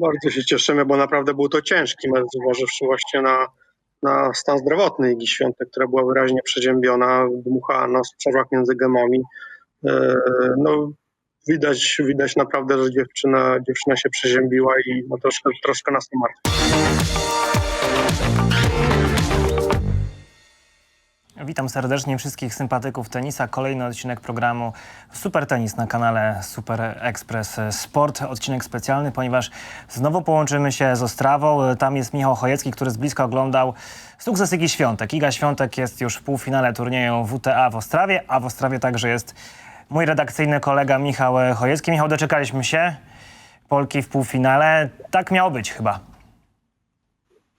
Bardzo się cieszymy, bo naprawdę był to ciężki mecz, zważywszy właśnie na, na stan zdrowotny Igi Świątek, która była wyraźnie przeziębiona, dmuchała nos w przerwach między gemami. E, No, widać, widać naprawdę, że dziewczyna, dziewczyna się przeziębiła i no, troszkę, troszkę nas to martwi. Witam serdecznie wszystkich sympatyków tenisa. Kolejny odcinek programu Super Tenis na kanale Super Express Sport. Odcinek specjalny, ponieważ znowu połączymy się z Ostrawą. Tam jest Michał Chojecki, który z bliska oglądał sukces Igi Świątek. Iga Świątek jest już w półfinale turnieju WTA w Ostrawie, a w Ostrawie także jest mój redakcyjny kolega Michał Chojecki. Michał, doczekaliśmy się. Polki w półfinale. Tak miało być chyba.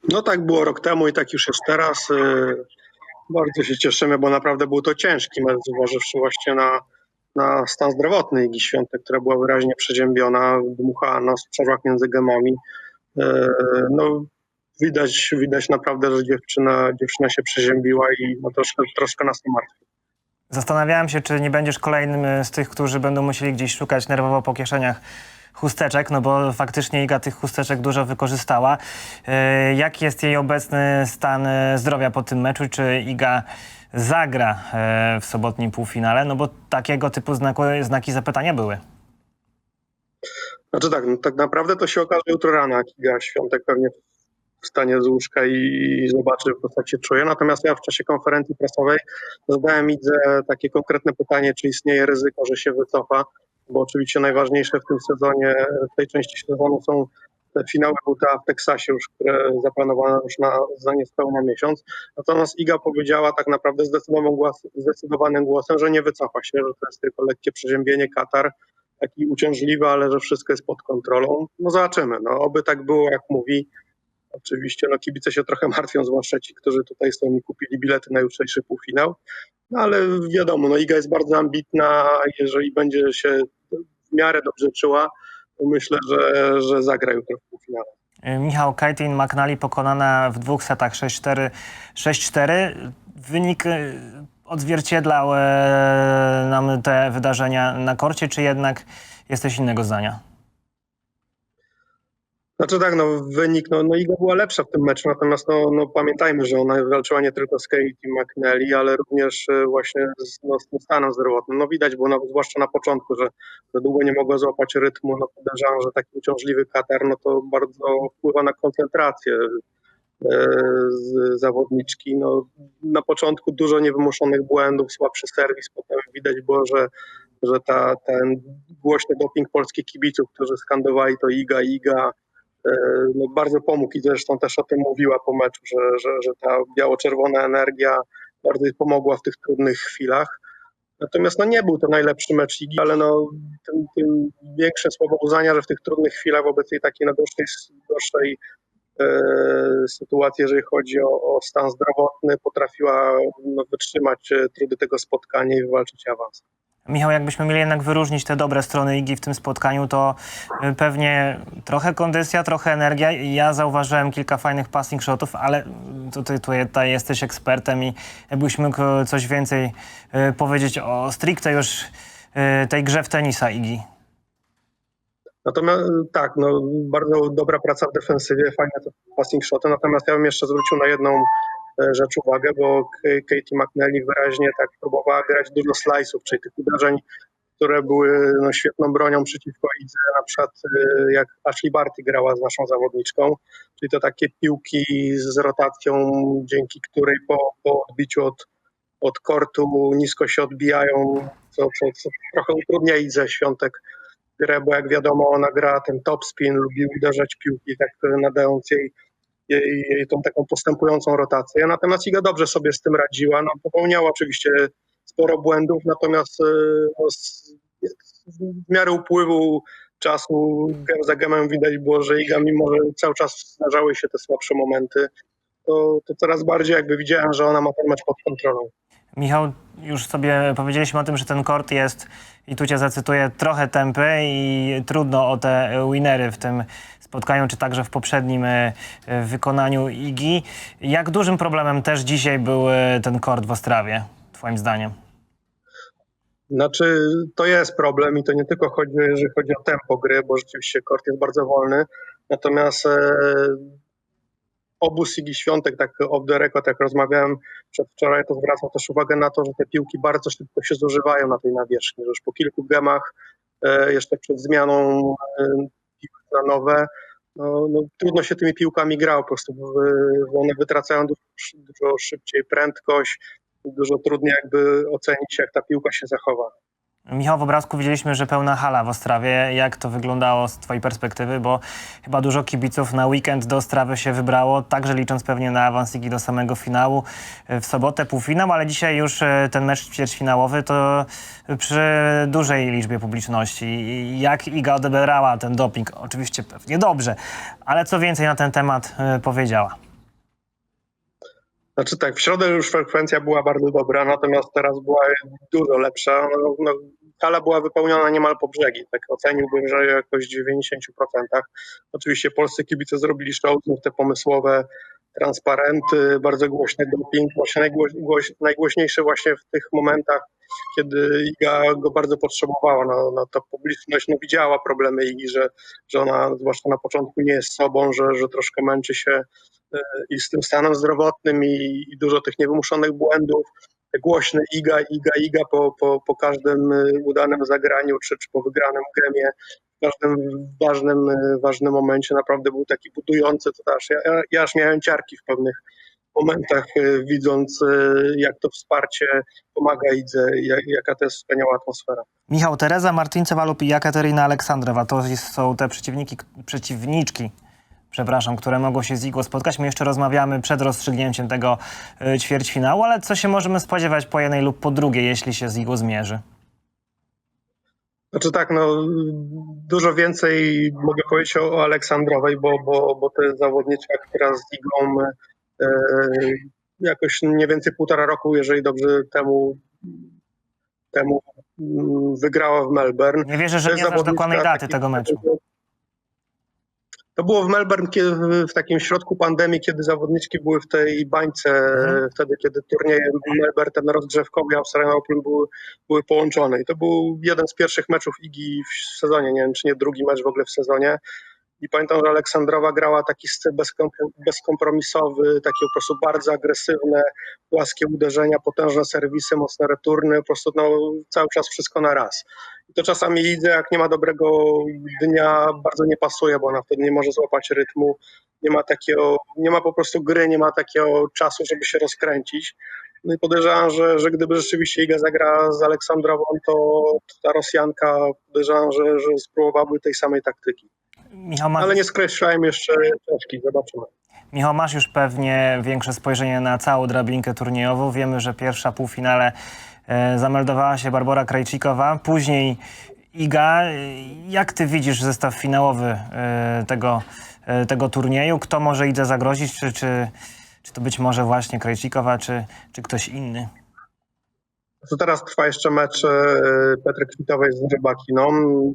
No tak było rok temu i tak już jest teraz. Bardzo się cieszymy, bo naprawdę był to ciężki mecz, zważywszy właśnie na, na stan zdrowotny Igi Świątek, która była wyraźnie przeziębiona, dmuchała nos w przerwach między gemami. Yy, No, widać, widać naprawdę, że dziewczyna, dziewczyna się przeziębiła i no, troszkę, troszkę nas to martwi. Zastanawiałem się, czy nie będziesz kolejnym e, z tych, którzy będą musieli gdzieś szukać nerwowo po kieszeniach chusteczek, no bo faktycznie Iga tych chusteczek dużo wykorzystała. E, Jaki jest jej obecny stan e, zdrowia po tym meczu? Czy Iga zagra e, w sobotnim półfinale? No bo takiego typu znaku, znaki zapytania były. Znaczy tak, no, tak naprawdę to się okaże jutro rano, jak Iga Świątek pewnie wstanie z łóżka i, zobaczy, jak się czuje. Natomiast ja w czasie konferencji prasowej zadałem Idze takie konkretne pytanie, czy istnieje ryzyko, że się wycofa, bo oczywiście najważniejsze w tym sezonie, w tej części sezonu są te finały WTA w Teksasie już, które zaplanowano już na, za niespełna miesiąc. Natomiast Iga powiedziała tak naprawdę zdecydowanym, głos, zdecydowanym głosem, że nie wycofa się, że to jest tylko lekkie przeziębienie Katar, taki uciążliwy, ale że wszystko jest pod kontrolą. No zobaczymy, no oby tak było, jak mówi. Oczywiście no kibice się trochę martwią, zwłaszcza ci, którzy tutaj są i kupili bilety na jutrzejszy półfinał. No ale wiadomo, no Iga jest bardzo ambitna, jeżeli będzie się w miarę dobrze czuła, myślę, że, że zagra jutro w półfinale. E, Michał Kajtin McNally pokonana w dwóch setach 6-4, 6-4. Wynik e, odzwierciedlał e, nam te wydarzenia na korcie, czy jednak jesteś innego zdania? Znaczy tak, no wynik, no, no Iga była lepsza w tym meczu, natomiast no, no pamiętajmy, że ona walczyła nie tylko z Katie McNally, ale również e, właśnie z, no, z tym stanem zdrowotnym. No widać było, no, zwłaszcza na początku, że, że długo nie mogła złapać rytmu, no podejrzewam, że taki uciążliwy katar, no to bardzo wpływa na koncentrację e, z zawodniczki. No, na początku dużo niewymuszonych błędów, słabszy serwis, potem widać było, że, że ta, ten głośny doping polskich kibiców, którzy skandowali to Iga, Iga, no bardzo pomógł i zresztą też o tym mówiła po meczu, że, że, że ta biało-czerwona energia bardzo pomogła w tych trudnych chwilach. Natomiast no nie był to najlepszy mecz Igi, ale no tym, tym większe słowo uznania, że w tych trudnych chwilach wobec tej takiej no gorszej, gorszej e, sytuacji, jeżeli chodzi o, o stan zdrowotny, potrafiła no, wytrzymać e, trudy tego spotkania i wywalczyć awans. Michał, jakbyśmy mieli jednak wyróżnić te dobre strony Igi w tym spotkaniu, to y, pewnie trochę kondycja, trochę energia. Ja zauważyłem kilka fajnych passing shotów, ale tutaj, tutaj, jesteś ekspertem i jakbyś mógł coś więcej y, powiedzieć o stricte już y, tej grze w tenisa Igi. Natomiast tak, no, bardzo dobra praca w defensywie, fajne passing shoty, natomiast ja bym jeszcze zwrócił na jedną rzecz uwagę, bo Katie McNally wyraźnie tak próbowała grać dużo slice'ów, czyli tych uderzeń, które były no, świetną bronią przeciwko Idze, na przykład e, jak Ashley Barty grała z naszą zawodniczką, czyli to takie piłki z rotacją, dzięki której po, po odbiciu od, od kortu nisko się odbijają, co, co, co trochę utrudnia Idze Świątek grę, bo jak wiadomo ona gra ten top spin, lubi uderzać piłki, tak nadając jej, jej, jej tą taką postępującą rotację. Natomiast Iga dobrze sobie z tym radziła. No, popełniała oczywiście sporo błędów, natomiast e, no, z, w miarę upływu czasu gem za gemem widać było, że Iga mimo, że cały czas zdarzały się te słabsze momenty, to, to coraz bardziej jakby widziałem, że ona ma ten mecz pod kontrolą. Michał, już sobie powiedzieliśmy o tym, że ten kort jest, i tu cię zacytuję, trochę tępy i trudno o te winery w tym spotkaniu, czy także w poprzednim e, wykonaniu Igi. Jak dużym problemem też dzisiaj był e, ten kort w Ostrawie, twoim zdaniem? Znaczy, to jest problem i to nie tylko chodzi, jeżeli chodzi o tempo gry, bo rzeczywiście kort jest bardzo wolny. Natomiast e, obóz Igi Świątek, tak off the record, jak rozmawiałem przedwczoraj, to zwracał też uwagę na to, że te piłki bardzo szybko się zużywają na tej nawierzchni, że już po kilku gemach, e, jeszcze przed zmianą e, piłek na nowe, no, no, trudno się tymi piłkami grało, po prostu w- one wytracają dużo, dużo szybciej prędkość, dużo trudniej jakby ocenić, jak ta piłka się zachowa. Michał, w obrazku widzieliśmy, że pełna hala w Ostrawie. Jak to wyglądało z twojej perspektywy? Bo chyba dużo kibiców na weekend do Ostrawy się wybrało, także licząc pewnie na awans do samego finału. W sobotę półfinał, ale dzisiaj już e, ten mecz ćwierćfinałowy to przy dużej liczbie publiczności. Jak Iga odebrała ten doping? Oczywiście pewnie dobrze, ale co więcej na ten temat e, powiedziała? Znaczy tak, w środę już frekwencja była bardzo dobra, natomiast teraz była dużo lepsza. No, hala była wypełniona niemal po brzegi, tak oceniłbym, że jakoś w 90%. Oczywiście polscy kibice zrobili show, te pomysłowe transparenty, bardzo głośny doping, właśnie najgłoś, głoś, najgłośniejszy właśnie w tych momentach, kiedy Iga go bardzo potrzebowała. No, no, ta publiczność no, widziała problemy Igi, że, że ona zwłaszcza na początku nie jest sobą, że, że troszkę męczy się i z tym stanem zdrowotnym i, i dużo tych niewymuszonych błędów. Te głośne iga, iga, iga po, po, po każdym e, udanym zagraniu czy, czy po wygranym gemie, w każdym ważnym, e, ważnym momencie naprawdę był taki budujący, to aż, ja, ja aż miałem ciarki w pewnych momentach, e, widząc jak to wsparcie pomaga Idze, jak, jaka to jest wspaniała atmosfera. Michał, Teresa Martincewa lub Jakaterina Aleksandrowa to są te przeciwniki, przeciwniczki, przepraszam, które mogą się z Igą spotkać. My jeszcze rozmawiamy przed rozstrzygnięciem tego y, ćwierćfinału, ale co się możemy spodziewać po jednej lub po drugiej, jeśli się z Igą zmierzy? Znaczy tak, no dużo więcej mogę powiedzieć o, o Aleksandrowej, bo, bo, bo to jest zawodniczka, która z Igą e, jakoś mniej więcej półtora roku, jeżeli dobrze temu, temu mm, wygrała w Melbourne. Nie wierzę, że nie znasz dokładnej daty tego meczu. To było w Melbourne w takim środku pandemii, kiedy zawodniczki były w tej bańce, Mhm. wtedy kiedy turnieje Melbourne, ten rozgrzewkowy Australian Open były, były połączone. I to był jeden z pierwszych meczów Igi w sezonie, nie wiem czy nie drugi mecz w ogóle w sezonie. I pamiętam, że Aleksandrowa grała taki styl bezkom- bezkompromisowy, takie po prostu bardzo agresywne, płaskie uderzenia, potężne serwisy, mocne returny, po prostu no, cały czas wszystko na raz. I to czasami idzie, jak nie ma dobrego dnia, bardzo nie pasuje, bo ona wtedy nie może złapać rytmu, nie ma takiego, nie ma po prostu gry, nie ma takiego czasu, żeby się rozkręcić. No i podejrzewam, że, że gdyby rzeczywiście Iga zagra z Aleksandrową, to ta Rosjanka podejrzewam, że, że spróbowałaby tej samej taktyki. Michał, masz, Ale nie skreślałem jeszcze Czeszki, zobaczymy. Michał, masz już pewnie większe spojrzenie na całą drabinkę turniejową. Wiemy, że pierwsza półfinale zameldowała się Barbara Krajcikowa, później Iga. Jak ty widzisz zestaw finałowy e, tego, e, tego turnieju? Kto może Idze zagrozić? Czy, czy, czy to być może właśnie Krajcikowa, czy, czy ktoś inny? To teraz trwa jeszcze mecz e, Petry Kwitowej z Rybakiną.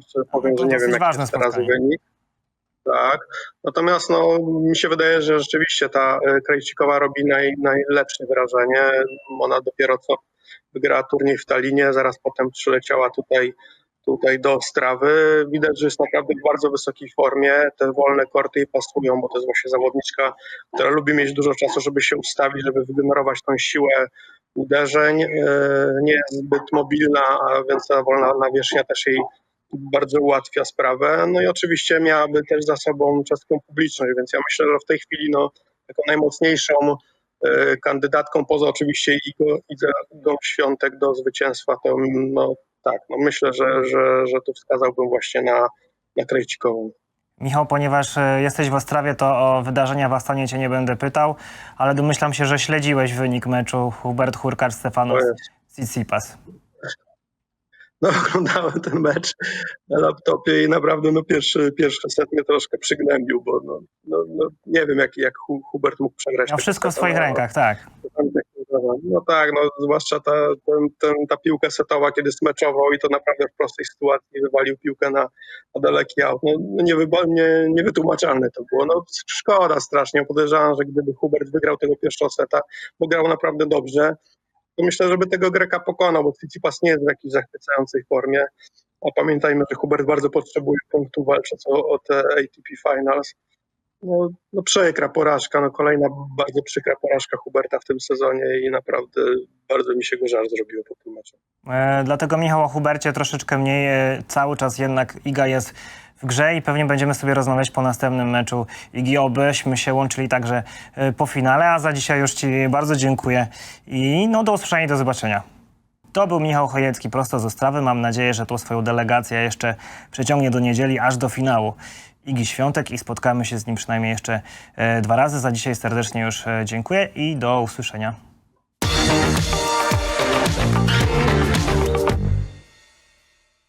Co Powiem, że nie wiem, jaki jest teraz wynik. Tak. Natomiast no, mi się wydaje, że rzeczywiście ta e, Krajcikowa robi naj, najlepsze wrażenie. Ona dopiero co wygrała turniej w Talinie, zaraz potem przyleciała tutaj, tutaj do Ostrawy. Widać, że jest naprawdę w bardzo wysokiej formie. Te wolne korty jej pasują, bo to jest właśnie zawodniczka, która lubi mieć dużo czasu, żeby się ustawić, żeby wygenerować tą siłę uderzeń. E, Nie jest zbyt mobilna, a więc ta wolna nawierzchnia też jej bardzo ułatwia sprawę. No i oczywiście miałaby też za sobą czeską publiczność, więc ja myślę, że w tej chwili no, taką najmocniejszą kandydatką, poza oczywiście Igą Świątek do zwycięstwa, to no tak, no myślę, że, że, że tu wskazałbym właśnie na, na Krejcikową. Michał, ponieważ e, jesteś w Ostrawie, to o wydarzenia w Astanie cię nie będę pytał, ale domyślam się, że śledziłeś wynik meczu Hubert Hurkacz Stefanos To jest. Tsitsipas. No, oglądałem ten mecz na laptopie i naprawdę no, pierwszy, pierwszy set mnie troszkę przygnębił, bo no, no, no, nie wiem, jak, jak Hu- Hubert mógł przegrać. Tego wszystko w swoich no. rękach, tak. No tak, no, zwłaszcza ta, ten, ten, ta piłka setowa, kiedy smeczował i to naprawdę w prostej sytuacji wywalił piłkę na, na daleki aut. No, no nie, nie, niewytłumaczalne to było. No, szkoda strasznie. Podejrzewam, że gdyby Hubert wygrał tego pierwszego seta, bo grał naprawdę dobrze, to myślę, żeby tego Greka pokonał, bo Tsitsipas nie jest w jakiejś zachwycającej formie. A pamiętajmy, że Hubert bardzo potrzebuje punktów walcząc o, o te ATP Finals. no, no porażka, no kolejna bardzo przykra porażka Huberta w tym sezonie i naprawdę bardzo mi się go żal zrobiło po tym meczu. E, dlatego Michał o Hubercie troszeczkę mniej. E, cały czas jednak Iga jest w grze i pewnie będziemy sobie rozmawiać po następnym meczu Igi, obyśmy się łączyli także e, po finale, a za dzisiaj już Ci bardzo dziękuję i no do usłyszenia i do zobaczenia. To był Michał Chojecki prosto z Ostrawy. Mam nadzieję, że tą swoją delegację jeszcze przeciągnie do niedzieli aż do finału Igi Świątek i spotkamy się z nim przynajmniej jeszcze e, dwa razy. Za dzisiaj serdecznie już e, dziękuję i do usłyszenia.